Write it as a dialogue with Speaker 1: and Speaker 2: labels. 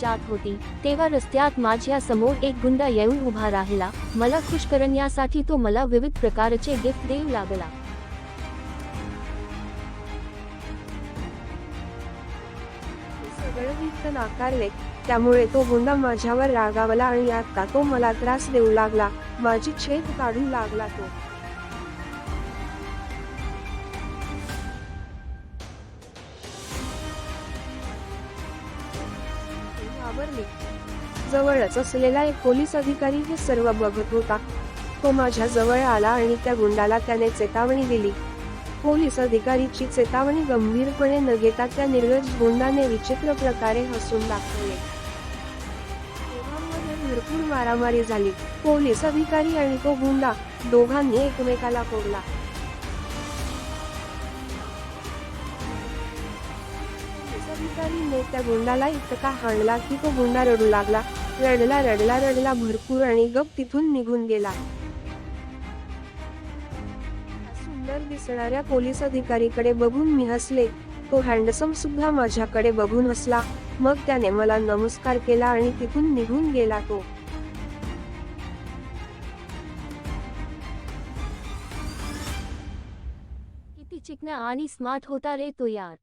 Speaker 1: जात होती तेव्हा रस्त्यात माझ्यासमोर एक गुंडा येऊन उभा राहिला. मला खुश करण्यासाठी तो मला विविध प्रकारचे गिफ्ट देऊ लागला.
Speaker 2: सगळं नाकारले त्यामुळे तो गुंडा माझ्यावर रागावला आणि आता तो मला त्रास देऊ लागला माझी छेद काढू लागला तो. घाबरले जवळच असलेला एक पोलीस अधिकारी हे सर्व बघत होता. तो माझ्या जवळ आला आणि त्या गुंडाला त्याने चेतावणी दिली. पोलीस अधिकारीची चेतावणी गंभीरपणे न घेता त्या निर्गज गुंडाने विचित्र प्रकारे हसून दाखवले. भरपूर मारामारी झाली. पोलीस अधिकारी आणि तो गुंडा दोघांनी एकमेकाला फोडला. अधिकारीने त्या गुंडाला इतका हाणला की तो गुंडा रडू लागला. रडला रडला रडला भरपूर आणि गप तिथून निघून गेला. सुंदर दिसणाऱ्या पोलीस अधिकारीकडे बघून मी हसले. तो हँडसम सुद्धा माझ्याकडे बघून हसला. मग त्याने मला नमस्कार केला आणि तिथून निघून गेला तो.
Speaker 1: किती चिकना आणि स्मार्ट होता रे तो यार.